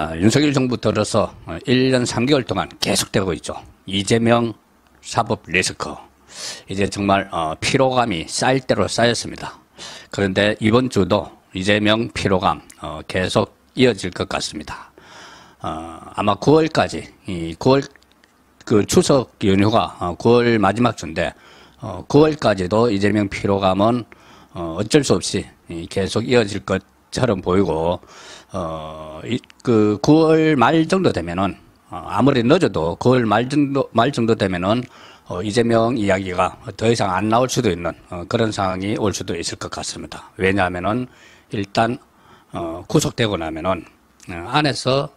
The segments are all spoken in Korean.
아, 윤석열 정부 들어서 1년 3개월 동안 계속되고 있죠. 이재명 사법 리스크. 이제 정말 어, 피로감이 쌓일 대로 쌓였습니다. 그런데 이번 주도 이재명 피로감 어, 계속 이어질 것 같습니다. 어, 아마 9월까지 이 9월 그 추석 연휴가 어, 9월 마지막 주인데 어, 9월까지도 이재명 피로감은 어, 어쩔 수 없이 계속 이어질 것 처럼 보이고 어, 이, 그 9월 말 정도 되면은 어, 아무리 늦어도 9월 말 정도 말 정도 되면은 어, 이재명 이야기가 더 이상 안 나올 수도 있는 어, 그런 상황이 올 수도 있을 것 같습니다. 왜냐하면은 일단 어, 구속되고 나면은 어, 안에서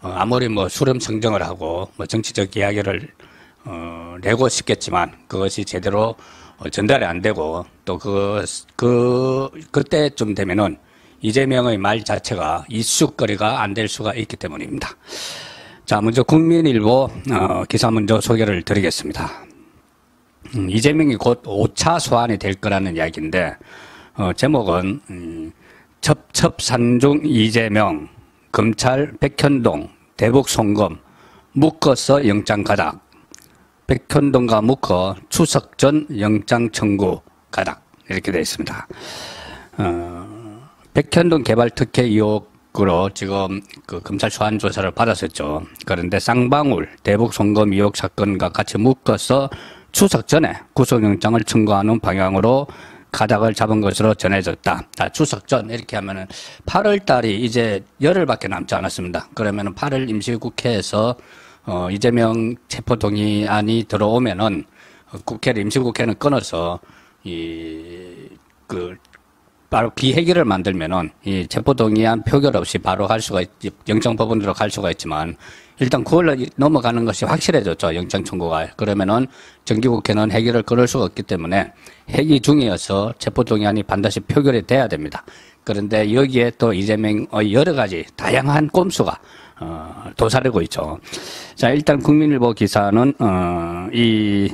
어, 아무리 뭐 수렴 청정을 하고 뭐 정치적 이야기를 어, 내고 싶겠지만 그것이 제대로 어, 전달이 안 되고 또 그 그 그때쯤 되면은 이재명의 말 자체가 이슈거리가 안 될 수가 있기 때문입니다. 자, 먼저 국민일보 어, 기사 먼저 소개를 드리겠습니다. 음, 이재명이 곧 5차 소환이 될 거라는 이야기인데 어, 제목은 음, 첩첩산중 이재명 검찰 백현동 대북 송금 묶어서 영장 가닥 백현동과 묶어 추석 전 영장 청구 가닥 이렇게 되어 있습니다. 어, 백현동 개발 특혜 의혹으로 지금 그 검찰 소환 조사를 받았었죠. 그런데 쌍방울 대북 송금 의혹 사건과 같이 묶어서 추석 전에 구속영장을 청구하는 방향으로 가닥을 잡은 것으로 전해졌다. 다 추석 전 이렇게 하면은 8월 달이 이제 열흘밖에 남지 않았습니다. 그러면은 8월 임시국회에서 어 이재명 체포동의안이 들어오면은 국회를 임시국회는 끊어서 이 그 바로 비해결을 만들면은 이 체포동의안 표결 없이 바로 할 수가 있지 영장법원으로 갈 수가 있지만 일단 9월로 넘어가는 것이 확실해졌죠 영장 청구가 그러면은 정기국회는 해결을 끊을 수가 없기 때문에 회기 중이어서 체포동의안이 반드시 표결이 돼야 됩니다. 그런데 여기에 또 이재명의 여러 가지 다양한 꼼수가 어, 도사리고 있죠. 자 일단 국민일보 기사는 어, 이,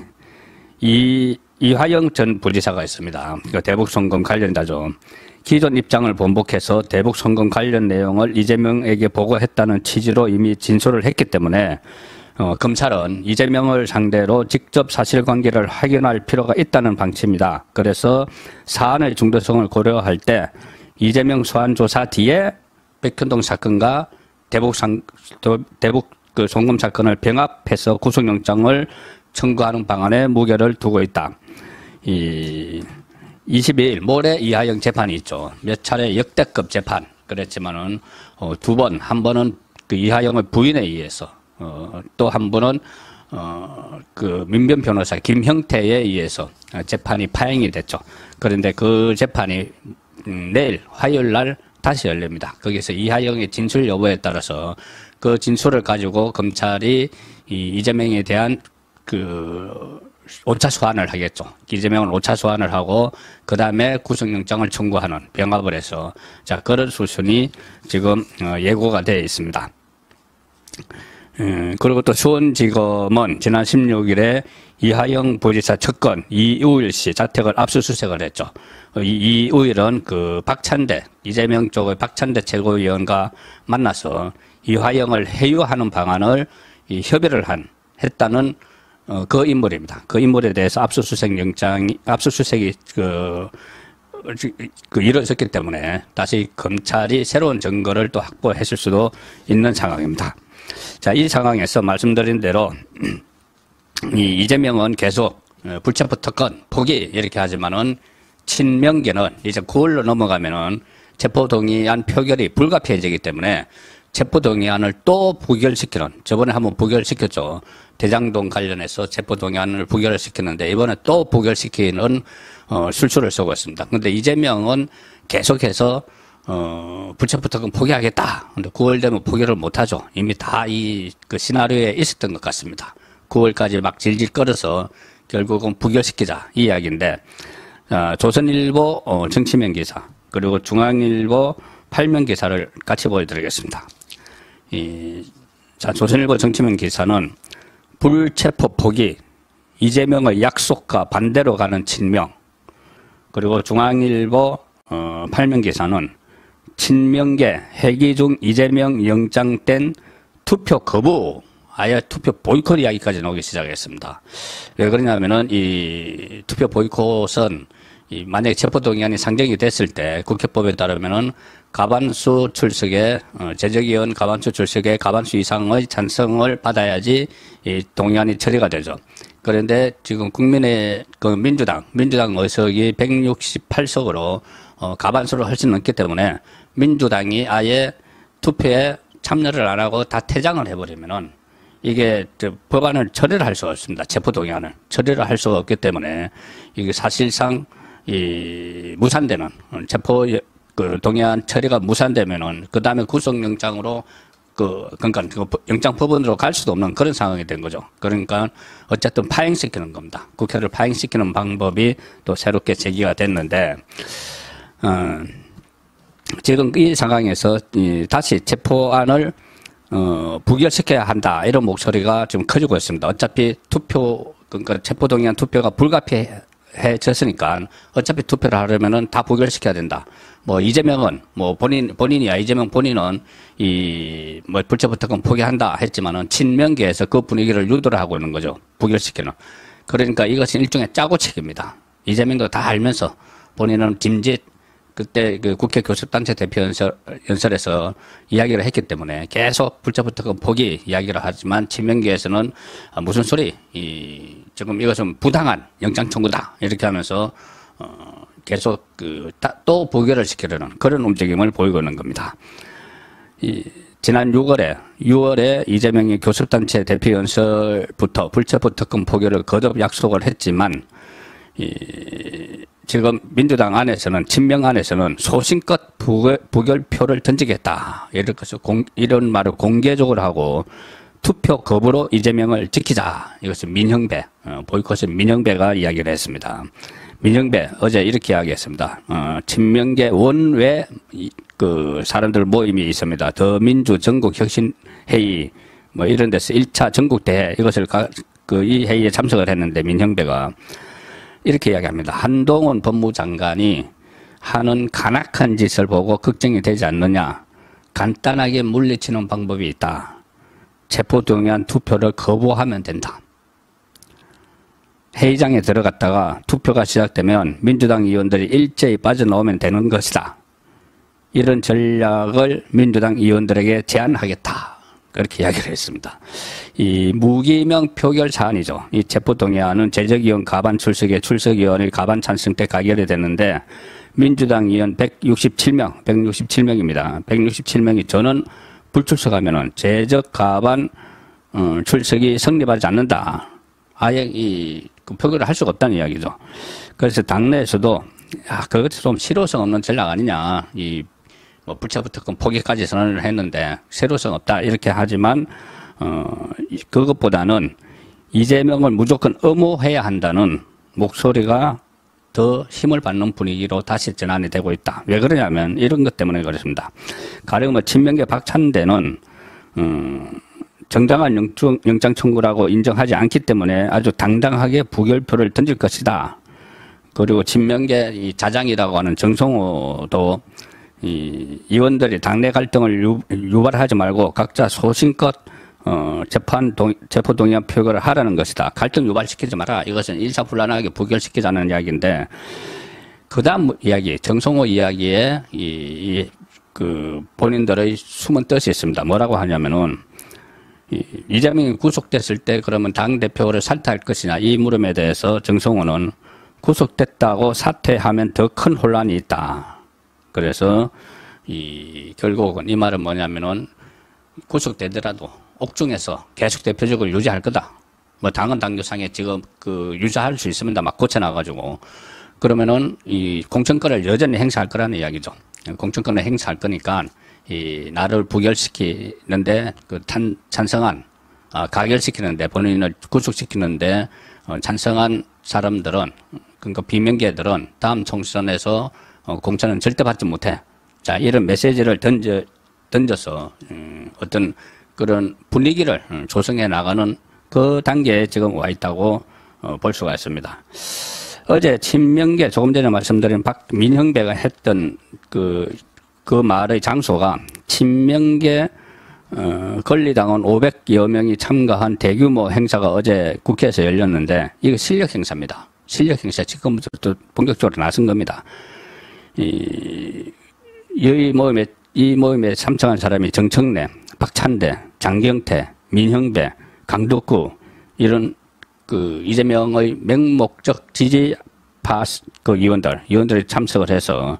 이 이화영 전 부지사가 있습니다. 그 대북 송금 관련자죠. 기존 입장을 번복해서 대북 송금 관련 내용을 이재명에게 보고했다는 취지로 이미 진술을 했기 때문에 어, 검찰은 이재명을 상대로 직접 사실관계를 확인할 필요가 있다는 방침이다. 그래서 사안의 중대성을 고려할 때 이재명 소환 조사 뒤에 백현동 사건과 대북 상, 대북 그 송금 사건을 병합해서 구속영장을 청구하는 방안에 무게를 두고 있다. 이 22일 모레 이하영 재판이 있죠. 몇 차례 역대급 재판 그랬지만은 어, 두 번, 한 번은 그 이하영의 부인에 의해서 어, 또 한 번은 어, 그 민변 변호사 김형태에 의해서 재판이 파행이 됐죠. 그런데 그 재판이 음, 내일 화요일 날 다시 열립니다. 거기서 이하영의 진술 여부에 따라서 그 진술을 가지고 검찰이 이 이재명에 대한 그 5차 소환을 하겠죠. 이재명은 5차 소환을 하고 그 다음에 구속영장을 청구하는 병합을 해서 자 그런 수순이 지금 어, 예고가 되어 있습니다. 음, 그리고 또 수원지검은 지난 16일에 이하영 부지사 측근 이우일 씨 자택을 압수수색을 했죠. 어, 이 이우일은 그 박찬대 이재명 쪽의 박찬대 최고위원과 만나서 이화영을 해유하는 방안을 협의를 한 했다는 어, 그 인물입니다. 그 인물에 대해서 압수수색 영장이, 압수수색이 그, 그 이루어졌기 때문에 다시 검찰이 새로운 증거를 또 확보했을 수도 있는 상황입니다. 자, 이 상황에서 말씀드린 대로 이 이재명은 계속 어, 불체포 특권 포기 이렇게 하지만은 친명계는 이제 9월로 넘어가면은 체포 동의안 표결이 불가피해지기 때문에 체포동의안을 또 부결시키는 저번에 한번 부결시켰죠. 대장동 관련해서 체포동의안을 부결을 시켰는데 이번에 또 부결시키는 어, 술수를 쓰고 있습니다. 그런데 이재명은 계속해서 어, 불체포특권 포기하겠다. 근데 9월 되면 포기를 못하죠. 이미 다 이 그 시나리오에 있었던 것 같습니다. 9월까지 막 질질 끌어서 결국은 부결시키자 이 이야기인데 어, 조선일보 어, 정치면 기사 그리고 중앙일보 팔면 기사를 같이 보여드리겠습니다. 이, 자 조선일보 정치면 기사는 불체포 포기, 이재명의 약속과 반대로 가는 친명, 그리고 중앙일보 어, 팔명 기사는 친명계 회기 중 이재명 영장 땐 투표 거부 아예 투표 보이콧 이야기까지 나오기 시작했습니다. 왜 그러냐면은 이 투표 보이콧은 이 만약에 체포동의안이 상정이 됐을 때 국회법에 따르면은 가반수 출석의 어, 제적위원 가반수 출석의 가반수 이상의 찬성을 받아야지 이 동의안이 처리가 되죠. 그런데 지금 국민의 그 민주당 민주당 의석이 168석으로 어, 가반수를 훨씬 넘기 때문에 민주당이 아예 투표에 참여를 안 하고 다 퇴장을 해버리면은 이게 법안을 처리를 할 수가 없습니다. 체포동의안을 처리를 할 수가 없기 때문에 이게 사실상 이 무산되는 체포 그 동의안 처리가 무산되면은 그 다음에 구속영장으로 그 그러니까 그 영장 법원으로 갈 수도 없는 그런 상황이 된 거죠. 그러니까 어쨌든 파행시키는 겁니다. 국회를 파행시키는 방법이 또 새롭게 제기가 됐는데 어, 지금 이 상황에서 이 다시 체포안을 어, 부결시켜야 한다 이런 목소리가 지금 커지고 있습니다. 어차피 투표 그러니까 체포동의안 투표가 불가피해 졌으니까 어차피 투표를 하려면은 다 부결시켜야 된다. 뭐 이재명은 뭐 본인 본인이야 이재명 본인은 이 뭐 불체포특권 포기한다 했지만은 친명계에서 그 분위기를 유도를 하고 있는 거죠. 부결시키는. 그러니까 이것은 일종의 짜고책입니다. 이재명도 다 알면서 본인은 짐짓 그때 그 국회 교섭단체 대표 연설, 연설에서 이야기를 했기 때문에 계속 불체포특권 포기 이야기를 하지만 친명계에서는 무슨 소리 이 지금 이것은 부당한 영장 청구다 이렇게 하면서 어 계속 그또 부결을 시키려는 그런 움직임을 보이고 있는 겁니다. 이 지난 6월에 6월에 이재명이 교섭단체 대표 연설부터 불체포 특권 포결을 거듭 약속을 했지만 이 지금 민주당 안에서는 친명 안에서는 소신껏 부결, 부결표를 던지겠다 이럴 것을 공, 이런 말을 공개적으로 하고 투표 거부로 이재명을 지키자 이것은 민형배 어, 보이콧은 민형배가 이야기를 했습니다. 민영배 어제 이렇게 이야기했습니다. 어, 친명계 원외 그 사람들 모임이 있습니다. 더민주 전국 혁신 회의 뭐 이런 데서 1차 전국 대회 이것을 그 이 회의에 참석을 했는데 민형배가 이렇게 이야기합니다. 한동훈 법무장관이 하는 간악한 짓을 보고 걱정이 되지 않느냐. 간단하게 물리치는 방법이 있다. 체포동의안 투표를 거부하면 된다. 회의장에 들어갔다가 투표가 시작되면 민주당 의원들이 일제히 빠져나오면 되는 것이다. 이런 전략을 민주당 의원들에게 제안하겠다. 그렇게 이야기를 했습니다. 이 무기명 표결 사안이죠. 이 체포 동의안은 제적위원 가반 출석에 출석위원의 가반 찬성 때 가결이 됐는데 민주당 의원 167명, 167명입니다. 167명이 저는 불출석하면은 제적 가반 어, 출석이 성립하지 않는다. 아예 이 그 표결을 할 수가 없다는 이야기죠. 그래서 당내에서도 야, 그것이 좀 실효성 없는 전략 아니냐. 이, 뭐, 불체부특권 포기까지 선언을 했는데, 실효성 없다. 이렇게 하지만, 어, 그것보다는 이재명을 무조건 엄호해야 한다는 목소리가 더 힘을 받는 분위기로 다시 전환이 되고 있다. 왜 그러냐면, 이런 것 때문에 그렇습니다. 가령 뭐, 친명계 박찬대는, 음, 정당한 영장, 영장 청구라고 인정하지 않기 때문에 아주 당당하게 부결표를 던질 것이다. 그리고 친명계 이 자장이라고 하는 정성호도 이 의원들이 당내 갈등을 유, 유발하지 말고 각자 소신껏 어, 재판 동, 체포 동의안 표결을 하라는 것이다. 갈등 유발시키지 마라. 이것은 일사불란하게 부결시키자는 이야기인데 그다음 이야기 정성호 이야기에 이, 이, 그 본인들의 숨은 뜻이 있습니다. 뭐라고 하냐면은 이재명이 구속됐을 때 그러면 당 대표를 사퇴할 것이냐 이 물음에 대해서 정성호는 구속됐다고 사퇴하면 더 큰 혼란이 있다. 그래서 이 결국은 이 말은 뭐냐면은 구속되더라도 옥중에서 계속 대표적으로 유지할 거다. 뭐 당은 당규상에 지금 그 유지할 수 있습니다. 막 고쳐놔가지고 그러면은 이 공천권을 여전히 행사할 거라는 이야기죠. 공천권을 행사할 거니까 이 나를 부결시키는데 그 탄, 찬성한 아, 가결시키는데 본인을 구속시키는데 어, 찬성한 사람들은 그러니까 비명계들은 다음 총선에서 어, 공천은 절대 받지 못해. 자 이런 메시지를 던져 던져서 음, 어떤 그런 분위기를 음, 조성해 나가는 그 단계에 지금 와 있다고 어, 볼 수가 있습니다. 어제 친명계 조금 전에 말씀드린 박민형배가 했던 그 그 말의 장소가 친명계 어, 권리당원 500여 명이 참가한 대규모 행사가 어제 국회에서 열렸는데 이거 실력 행사입니다. 실력 행사 지금부터 본격적으로 나선 겁니다. 이, 이 모임에 이 모임에 참석한 사람이 정청래, 박찬대, 장경태, 민형배, 강덕구 이런 그 이재명의 맹목적 지지파 그 의원들 의원들이 참석을 해서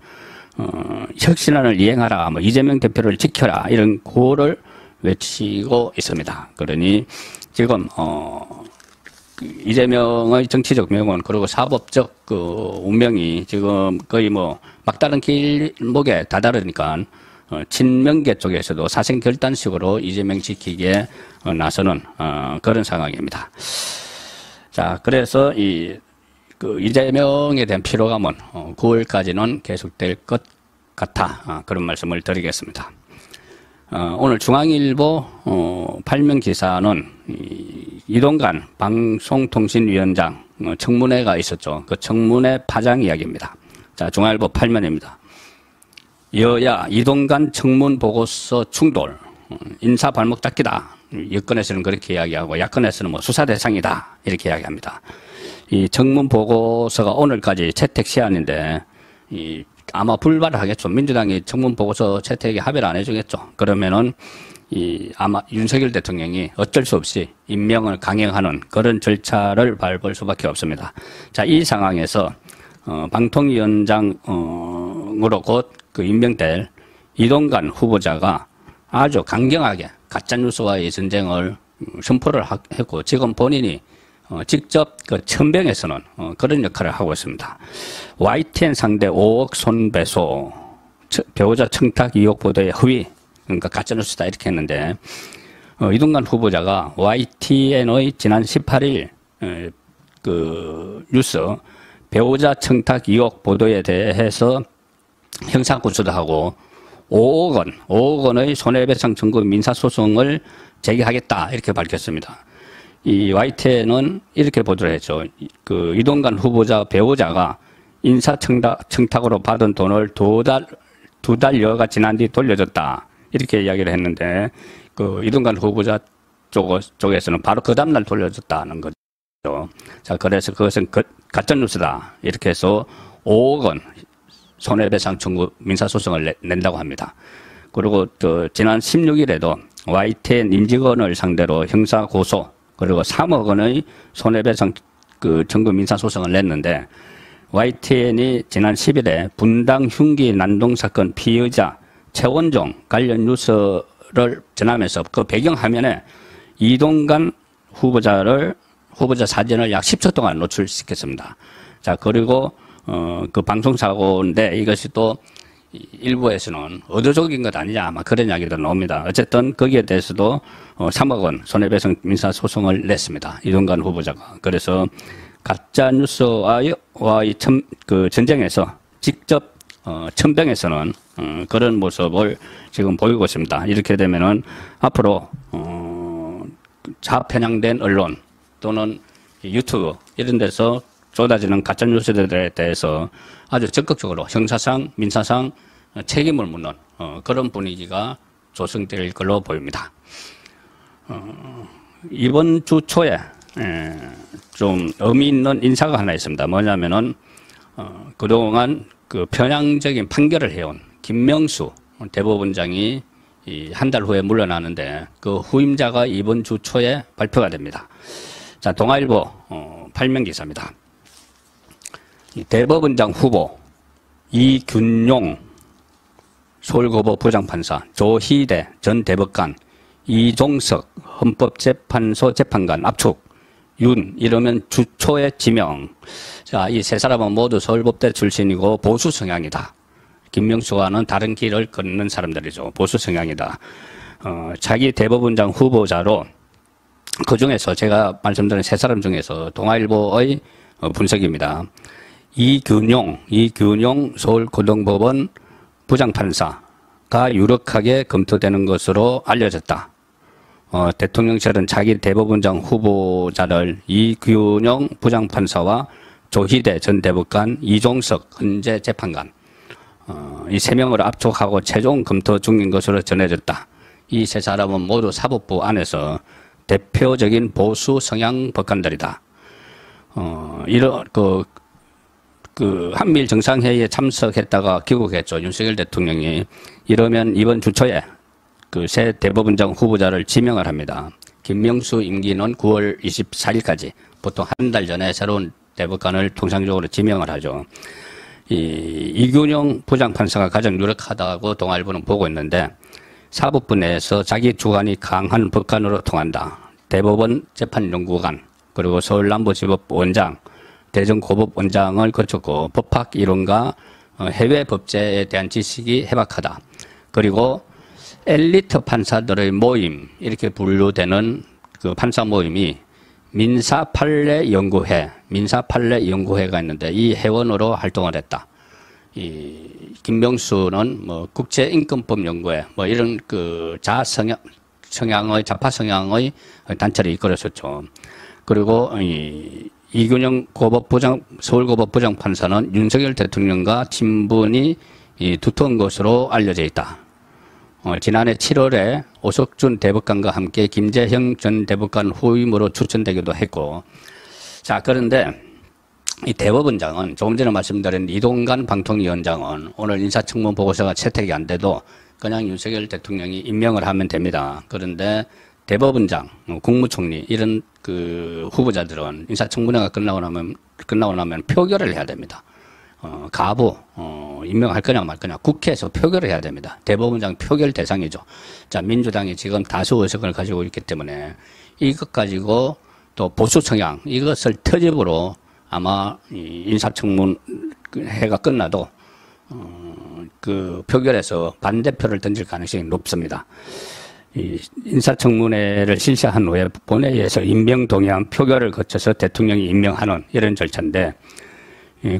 어, 혁신안을 이행하라, 뭐 이재명 대표를 지켜라 이런 고를 외치고 있습니다. 그러니 지금 어, 그 이재명의 정치적 명은 그리고 사법적 그 운명이 지금 거의 뭐 막다른 길목에 다다르니까 어, 친명계 쪽에서도 사생 결단식으로 이재명 지키기에 어, 나서는 어, 그런 상황입니다. 자, 그래서 이, 그 이재명에 대한 피로감은 어, 9월까지는 계속될 것 같아 어, 그런 말씀을 드리겠습니다. 어, 오늘 중앙일보 어, 8명 기사는 이, 이동관 방송통신위원장 어, 청문회가 있었죠. 그 청문회 파장 이야기입니다. 자, 중앙일보 8면입니다. 여야 이동관 청문 보고서 충돌, 어, 인사 발목 닦기다. 여권에서는 그렇게 이야기하고 야권에서는 뭐 수사 대상이다 이렇게 이야기합니다. 이 청문 보고서가 오늘까지 채택 시한인데 이 아마 불발을 하겠죠. 민주당이 청문 보고서 채택에 합의를 안 해주겠죠. 그러면은 이 아마 윤석열 대통령이 어쩔 수 없이 임명을 강행하는 그런 절차를 밟을 수밖에 없습니다. 자, 이 상황에서 어, 방통위원장으로 곧 그 임명될 이동관 후보자가 아주 강경하게 가짜뉴스와의 전쟁을 선포를 했고 지금 본인이 어, 직접 그 천병에서는 어, 그런 역할을 하고 있습니다. YTN 상대 5억 손배소, 배우자 청탁 의혹 보도의 허위, 그러니까 가짜뉴스다 이렇게 했는데 어, 이동관 후보자가 YTN의 지난 18일 에, 그 뉴스 배우자 청탁 의혹 보도에 대해서 형사 고소도 하고 5억 원, 5억 원의 손해배상 청구 민사소송을 제기하겠다 이렇게 밝혔습니다. 이 YTN은 이렇게 보도를 했죠. 그 이동관 후보자 배우자가 인사청탁 청탁으로 받은 돈을 두 달, 두 달여가 지난 뒤 돌려줬다. 이렇게 이야기를 했는데, 그 이동관 후보자 쪽, 쪽에서는 바로 그 다음날 돌려줬다는 거죠. 자, 그래서 그것은 그, 가짜뉴스다. 이렇게 해서 5억 원 손해배상 청구 민사소송을 낸다고 합니다. 그리고 또 지난 16일에도 YTN 임직원을 상대로 형사고소 그리고 3억 원의 손해배상 그 청구 민사 소송을 냈는데 YTN이 지난 10일에 분당 흉기 난동 사건 피의자 최원종 관련 뉴스를 전하면서 그 배경 화면에 이동관 후보자를 후보자 사진을 약 10초 동안 노출시켰습니다. 자 그리고 어, 그 방송 사고인데 이것이 또 일부에서는 의도적인 것 아니냐 아마 그런 이야기도 나옵니다. 어쨌든 거기에 대해서도 어, 3억 원 손해배상 민사 소송을 냈습니다. 이동관 후보자가 그래서 가짜 뉴스와의 참, 그 전쟁에서 직접 어, 천병에서는 어, 그런 모습을 지금 보이고 있습니다. 이렇게 되면은 앞으로 어, 좌편향된 언론 또는 유튜브 이런 데서 쏟아지는 가짜 뉴스들에 대해서 아주 적극적으로 형사상, 민사상 책임을 묻는 어, 그런 분위기가 조성될 걸로 보입니다. 어, 이번 주 초에 에, 좀 의미 있는 인사가 하나 있습니다. 뭐냐면은 어, 그동안 그 편향적인 판결을 해온 김명수 대법원장이 한 달 후에 물러나는데 그 후임자가 이번 주 초에 발표가 됩니다. 자, 동아일보 어, 8명 기사입니다. 대법원장 후보 이균용 서울고법 부장판사 조희대 전 대법관 이종석 헌법재판소 재판관 압축 윤 이러면 주초의 지명. 자이 세 사람은 모두 서울법대 출신이고 보수 성향이다. 김명수와는 다른 길을 걷는 사람들이죠. 보수 성향이다. 어, 자기 대법원장 후보자로 그 중에서 제가 말씀드린 세 사람 중에서 동아일보의 어, 분석입니다. 이균용, 이균용 서울고등법원 부장판사가 유력하게 검토되는 것으로 알려졌다. 어, 대통령실은 자기 대법원장 후보자를 이균용 부장판사와 조희대 전 대법관, 이종석 헌재 재판관, 어, 이 세 명을 압축하고 최종 검토 중인 것으로 전해졌다. 이 세 사람은 모두 사법부 안에서 대표적인 보수 성향 법관들이다. 어, 이런, 그, 그, 한미일 정상회의에 참석했다가 귀국했죠. 윤석열 대통령이. 이러면 이번 주 초에 그 새 대법원장 후보자를 지명을 합니다. 김명수 임기는 9월 24일까지 보통 한 달 전에 새로운 대법관을 통상적으로 지명을 하죠. 이, 이균영 부장판사가 가장 유력하다고 동아일보는 보고 있는데 사법부 내에서 자기 주관이 강한 법관으로 통한다. 대법원 재판연구관 그리고 서울남부지법 원장 대전고법원장을 거쳤고 법학 이론과 어, 해외 법제에 대한 지식이 해박하다. 그리고 엘리트 판사들의 모임 이렇게 분류되는 그 판사 모임이 민사 판례 연구회, 민사 판례 연구회가 있는데 이 회원으로 활동을 했다. 이 김명수는 뭐 국제 인권법 연구회 뭐 이런 그 자성향 성향의 자파 성향의 단체를 이끌었었죠. 그리고 이 이균영 고법부장 서울고법부장 판사는 윤석열 대통령과 친분이 이 두터운 것으로 알려져 있다. 어, 지난해 7월에 오석준 대법관과 함께 김재형 전 대법관 후임으로 추천되기도 했고, 자, 그런데 이 대법원장은 조금 전에 말씀드린 이동관 방통위원장은 오늘 인사청문 보고서가 채택이 안 돼도 그냥 윤석열 대통령이 임명을 하면 됩니다. 그런데 대법원장, 뭐 국무총리 이런 그 후보자들은 인사청문회가 끝나고 나면 끝나고 나면 표결을 해야 됩니다. 어, 가부 어, 임명할 거냐 말 거냐 국회에서 표결을 해야 됩니다. 대법원장 표결 대상이죠. 자 민주당이 지금 다수 의석을 가지고 있기 때문에 이것 가지고 또 보수 성향 이것을 터집으로 아마 이 인사청문 회가 끝나도 어, 그 표결에서 반대표를 던질 가능성이 높습니다. 이 인사청문회를 실시한 후에 본회의에서 임명 동의안 표결을 거쳐서 대통령이 임명하는 이런 절차인데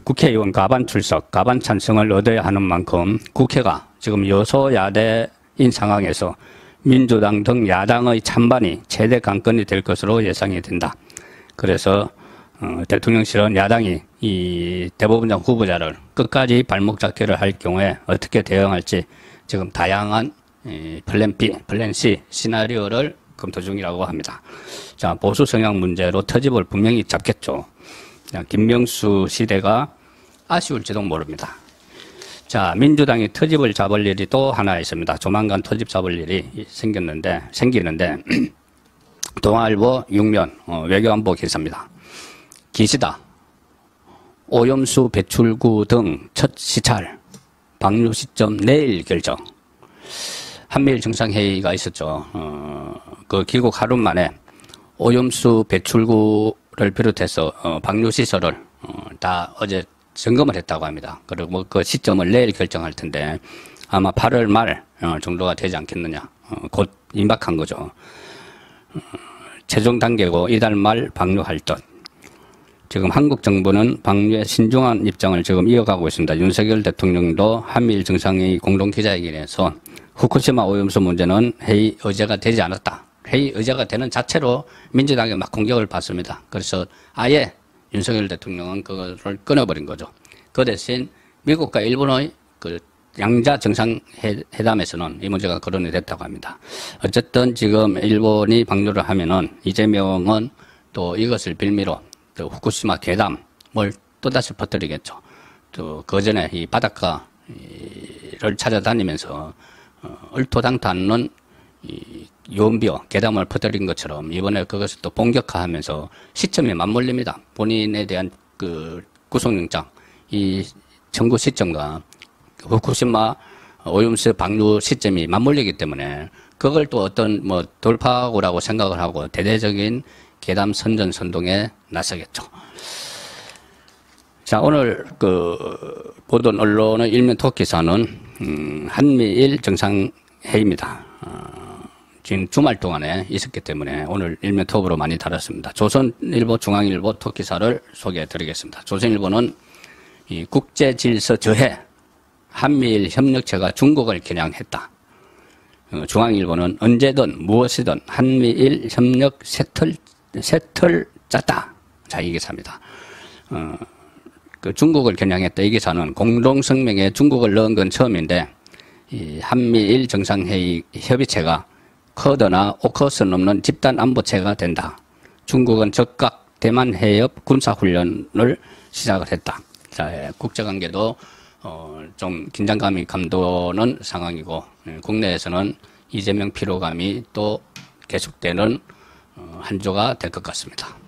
국회의원 가반 출석, 가반 찬성을 얻어야 하는 만큼 국회가 지금 여소야대인 상황에서 민주당 등 야당의 찬반이 최대 강건이 될 것으로 예상이 된다. 그래서 어, 대통령실은 야당이 이 대법원장 후보자를 끝까지 발목 잡기를 할 경우에 어떻게 대응할지 지금 다양한 이 플랜 B, 플랜 C 시나리오를 검토 중이라고 합니다. 자, 보수 성향 문제로 터집을 분명히 잡겠죠. 김명수 시대가 아쉬울지도 모릅니다. 자, 민주당이 터집을 잡을 일이 또 하나 있습니다. 조만간 터집 잡을 일이 생겼는데, 생기는데, 동아일보 6면 어, 외교안보 기사입니다. 기시다. 오염수 배출구 등 첫 시찰. 방류 시점 내일 결정. 한미일 정상회의가 있었죠. 어, 그 귀국 하루 만에 오염수 배출구를 비롯해서 어, 방류 시설을 어, 다 어제 점검을 했다고 합니다. 그리고 뭐그 시점을 내일 결정할 텐데 아마 8월 말 어, 정도가 되지 않겠느냐. 어, 곧 임박한 거죠. 어, 최종 단계고 이달 말 방류할 듯. 지금 한국 정부는 방류에 신중한 입장을 지금 이어가고 있습니다. 윤석열 대통령도 한미일 정상회의 공동 기자회견에서 후쿠시마 오염수 문제는 회의 의제가 되지 않았다. 회의 의제가 되는 자체로 민주당이 막 공격을 받습니다. 그래서 아예 윤석열 대통령은 그거를 끊어버린 거죠. 그 대신 미국과 일본의 그 양자 정상회담에서는 이 문제가 거론이 됐다고 합니다. 어쨌든 지금 일본이 방류를 하면은 이재명은 또 이것을 빌미로 또 후쿠시마 괴담을 또다시 퍼뜨리겠죠. 또 그 전에 이 바닷가를 찾아다니면서 어, 얼토당토 않는 이 연비어, 괴담을 퍼뜨린 것처럼 이번에 그것을 또 본격화하면서 시점이 맞물립니다. 본인에 대한 그 구속영장, 이 청구 시점과 후쿠시마 오염수 방류 시점이 맞물리기 때문에 그걸 또 어떤 뭐 돌파구라고 생각을 하고 대대적인 괴담 선전 선동에 나서겠죠. 자, 오늘 그 보던 언론의 일면 토끼사는 음, 한미일 정상회의입니다. 어, 지금 주말 동안에 있었기 때문에 오늘 일면 톱으로 많이 달았습니다. 조선일보, 중앙일보 톱 기사를 소개해 드리겠습니다. 조선일보는 이 국제 질서 저해, 한미일 협력체가 중국을 겨냥했다. 어, 중앙일보는 언제든 무엇이든 한미일 협력 새틀, 새틀 짰다. 자, 이 기사입니다. 어, 그 중국을 겨냥했다 이 기사는 공동성명에 중국을 넣은 건 처음인데 이 한미일 정상회의 협의체가 커드나 오커스는 없는 집단 안보체가 된다. 중국은 적각 대만 해협 군사훈련을 시작을 했다. 자, 예, 국제관계도 어, 좀 긴장감이 감도는 상황이고 예, 국내에서는 이재명 피로감이 또 계속되는 어, 한 주가 될 것 같습니다.